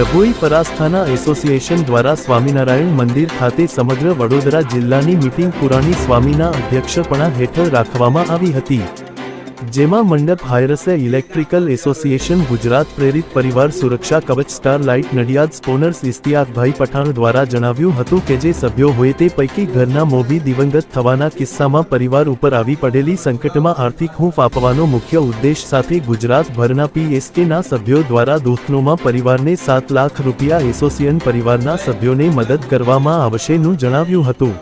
Dabhoi પરાસ્થાના association દ્વારા સ્વામિનારાયણ મંદિર ખાતે સમગ્ર વડોદરા જિલ્લાની મિટિંગ પુરાણી સ્વામીના અધ્યક્ષપણા હેઠળ રાખવામાં આવી હતી. જેમાં મંડપ હાયરસે ઇલેક્ટ્રિકલ એસોસિએશન ગુજરાત પ્રેરિત પરિવાર સુરક્ષા કવચ star light Nadiad sponsors Istiyakbhai Pathan દ્વારા જણાવ્યું હતું કે જે સભ્યો હોય તે પૈકી ઘરના મોભી દિવંગત થવાના કિસ્સામાં પરિવાર ઉપર આવી પડેલી સંકટમાં આર્થિક હૂંફ આપવાનો મુખ્ય ઉદ્દેશ સાથે ગુજરાતભરના પીએસકેના સભ્યો દ્વારા દુઃખનોમાં પરિવારને સાત લાખ રૂપિયા એસોસિએશન પરિવારના સભ્યોને મદદ કરવામાં આવશેનું જણાવ્યું હતું.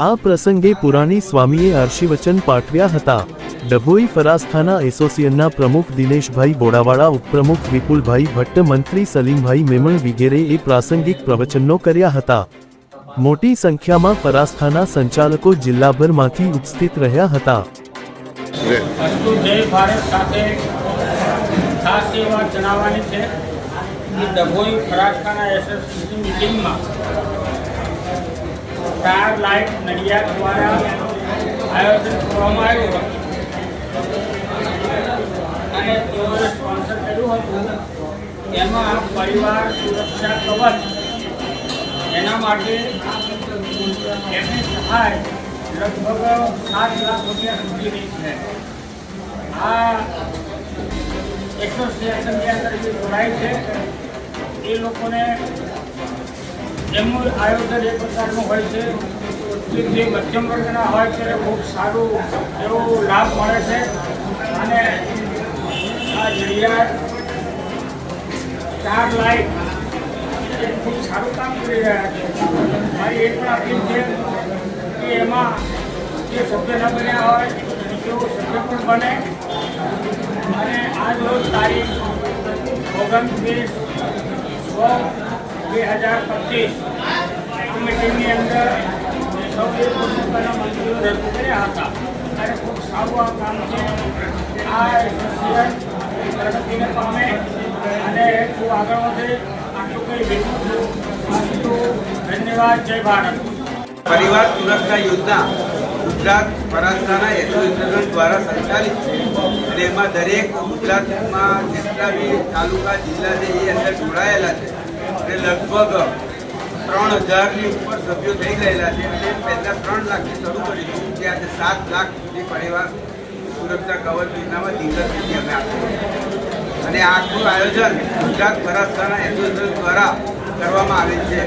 આ પ્રસંગે પુરાણી સ્વામીએ આર્શીવચન પાઠવ્યા હતા. ડભોઈ ફરાસ્થાના એસોસિએશનના પ્રમુખ દિનેશભાઈ બોડાવાળા, ઉપપ્રમુખ વિપુલભાઈ ભટ્ટ, મંત્રી સલીમભાઈ મેમણ વગેરેએ પ્રાસંગિક પ્રવચનો કર્યા હતા. મોટી સંખ્યામાં ફરાસ્થાના સંચાલકો જિલ્લાભરમાંથી ઉપસ્થિત રહ્યા હતા. એ આયોજન કરવામાં આવ્યું હતું અને તેઓએ સ્પોન્સર કર્યું હતું એમાં પરિવાર સુરક્ષા કવચ એના માટે એમની સહાય લગભગ સાત લાખ રૂપિયા સુધીની છે. આ એસોસિએશન અંદર તરીકે જોડાય છે. એ લોકોને એમનું આયોજન એ પ્રકારનું હોય છે કે જે મધ્યમ વર્ગના હોય છે ખૂબ સારું એવો લાભ મળે છે. અને આ જડિયાદ ચાર લાઈટ એ ખૂબ સારું કામ કરી રહ્યા છે. મારી એક પણ અપીલ છે કે એમાં જે સભ્ય ન બન્યા હોય, તેઓ સભ્ય પણ બને. અને આજ રોજ તારીખ ઓગણત્રીસ છ બે હજાર પચીસ કમિટીની અંદર સૌથી પુસ્તકોના મંત્રીઓ રજૂ કર્યા હતા. અને ખૂબ સારું આ કામ છે. આ પ્રગતિને પામે આગળ વધે. આટલું કંઈ વિનંતી છું. ધન્યવાદ. જય ભારત. પરિવાર સુરક્ષા યોજના ગુજરાત પરાસ્તાના એસોસિએશન દ્વારા સંચાલિત છે. અને એમાં દરેક ગુજરાતમાં જેટલા બી તાલુકા, જિલ્લા છે, એ અંદર જોડાયેલા છે. અને લગભગ ત્રણ હજારની ઉપર સભ્યો થઈ ગયેલા છે. અને પહેલાં ત્રણ લાખથી શરૂ કરીશું. જે આજે સાત લાખ સુધી પરિવાર સુરક્ષા કવચ યોજનામાં સુધી અમે આપીએ અને આખું આયોજન ગુજરાત ભરત દ્વારા કરવામાં આવેલ છે.